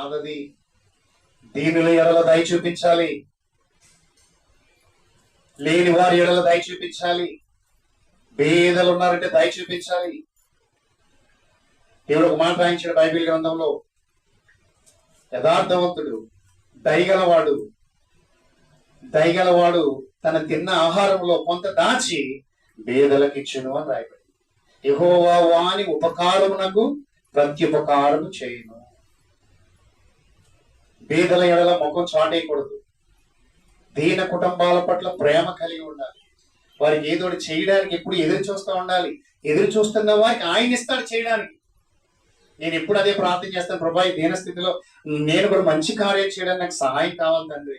కాదది. దీనుల ఎడల దయ చూపించాలి. లేని వారి ఎడల దయ చూపించాలి. బేదలు ఉన్నారంటే దయ చూపించాలి. దేవుడు ఒక మాట రాయించాడు బైబిల్ గ్రంథంలో. యథార్థవంతుడు దయగలవాడు దయగలవాడు తన తిన్న ఆహారంలో కొంత దాచి బేదలకిచ్చును అని రాయబడింది. యహోవా వాని ఉపకారమునకు ప్రత్యుపకారము చేయను. బీదల ఎడల ముఖం చాటేయకూడదు. దీన కుటుంబాల పట్ల ప్రేమ కలిగి ఉండాలి. వారికి ఏదో ఒకటి చేయడానికి ఎప్పుడు ఎదురు చూస్తూ ఉండాలి. ఎదురు చూస్తున్న వారికి ఆయన ఇస్తాడు చేయడానికి. నేను ఎప్పుడు అదే ప్రార్థన చేస్తాను ప్రభా దీన స్థితిలో నేను కూడా మంచి కార్యం చేయడానికి నాకు సహాయం కావాలి తండ్రి.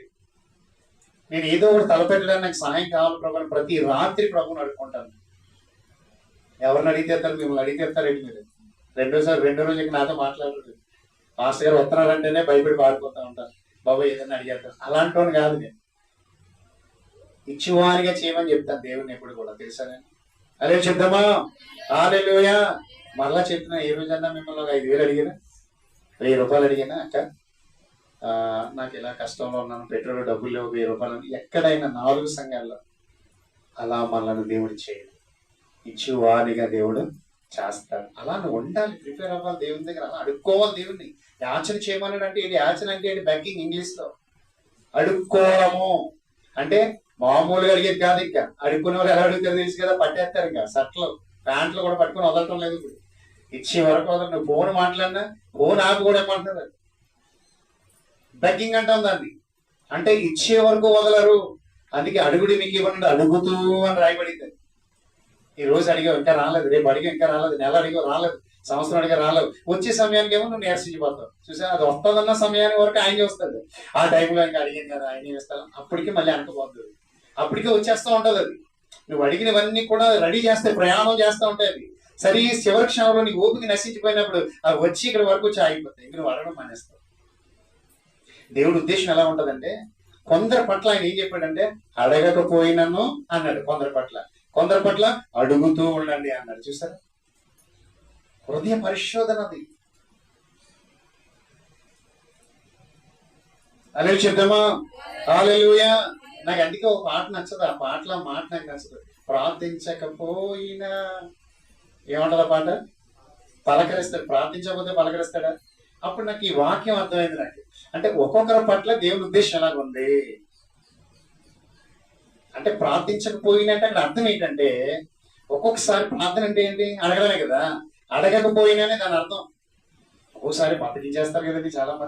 నేను ఏదో ఒకటి తలపెట్టడానికి నాకు సహాయం కావాలి ప్రభు ప్రతి రాత్రి ప్రభుని అడుగుకుంటాను. ఎవరిని అడిగితే మిమ్మల్ని అడిగితే మీరు? రెండోసారి రెండో రోజు నాతో మాట్లాడలేదు మాస్టర్ గారు ఉత్తరాలంటేనే భయపడి పాడిపోతూ ఉంటారు. బాబా ఏదైనా అడిగారు అలాంటి కాదు నేను. ఇచ్చివానిగా చేయమని చెప్తాను దేవుడిని ఎప్పుడు కూడా తెలుసా నేను? అరే చెప్తామా ఆలేలోయ మరలా చెప్పిన ఏ రోజన్నా మిమ్మల్ని ఒక ఐదు వేలు అడిగినా? వెయ్యి రూపాయలు అడిగినా అక్క? ఆ, నాకు ఇలా కష్టంలో ఉన్నాను పెట్రోల్ డబ్బులు లేవు వెయ్యి రూపాయలు ఎక్కడైనా నాలుగు సంఘాల్లో అలా మనల్ని దేవుడు చేయడు ఇచ్చి వారిగా దేవుడు చేస్తాడు అలా నువ్వు ఉండాలి. ప్రిపేర్ అవ్వాలి దేవుని దగ్గర. అలా అడుక్కోవాలి దేవుణ్ణి. యాచన చేయమన్నాడు అంటే ఏంటి? యాచన అంటే ఏంటి? బెగ్గింగ్ ఇంగ్లీష్లో అడుక్కోవడము. అంటే మామూలుగా అడిగేది కాదు ఇంకా. అడుక్కునే వాళ్ళు ఎలా అడుగుతారు తెలుసు కదా పట్టేస్తారు ఇంకా. షర్ట్లు ప్యాంట్లు కూడా పట్టుకొని వదలటం లేదు ఇప్పుడు. ఇచ్చే వరకు వదలరు. నువ్వు ఫోన్ మాట్లాడినా ఫోన్ ఆపి కూడా ఏమంటున్నారు? బెగ్గింగ్ అంటాం దాన్ని. అంటే ఇచ్చే వరకు వదలరు. అందుకే అడుగుడి మీకు ఇవ్వండి అడుగుతూ అని రాయబడింది. ఈ రోజు అడిగావు ఇంకా రాలేదు రేపు అడిగా ఇంకా రాలేదు నెల అడిగా రాలేదు సంవత్సరం అడిగా రాలేదు. వచ్చే సమయానికి ఏమో నువ్వు నేర్చిపోతావు చూసా అది వస్తుందన్న సమయానికి వరకు ఆయన చూస్తాడు. ఆ టైంలో ఇంకా అడిగింది కదా ఆయన ఇస్తాను అప్పటికి మళ్ళీ అనుకోవద్దు అప్పటికే వచ్చేస్తూ ఉంటుంది అది. నువ్వు అడిగినవన్నీ కూడా రెడీ చేస్తే ప్రయాణం చేస్తూ ఉంటాయి అవి సరే చివరి క్షణంలో నీ ఓపిక నశించిపోయినప్పుడు అవి వచ్చి ఇక్కడ వరకు వచ్చి ఆగిపోతాయి. ఇంక నువ్వు అడగడం మానేస్తావు. దేవుడి ఉద్దేశం ఎలా ఉంటుందంటే కొందరి పట్ల ఆయన ఏం చెప్పాడంటే అడగకపోయినను అన్నాడు కొందరి పట్ల. కొందరి పట్ల అడుగుతూ ఉండండి అన్నారు. చూసారా? హృదయ పరిశోధనది అలే చెప్తామా హాలెలూయా నాకు అందుకే ఒక పాట నచ్చదు. ఆ పాటలో ఆ మాట నాకు నచ్చదు. ప్రార్థించకపోయినా. ఏమంటారు పాట? పలకరిస్తాడు. ప్రార్థించకపోతే పలకరిస్తాడా? అప్పుడు నాకు ఈ వాక్యం అర్థమైంది నాకు. అంటే ఒక్కొక్కరి పట్ల దేవుని ఉద్దేశం ఎలాగుంది? అంటే ప్రార్థించకపోయినంటే అంటే అక్కడ అర్థం ఏంటంటే ఒక్కొక్కసారి ప్రార్థన అంటే ఏంటి? అడగడమే కదా. అడగకపోయినానే దాని అర్థం. ఒక్కోసారి బతికించేస్తారు కదండి చాలా మంది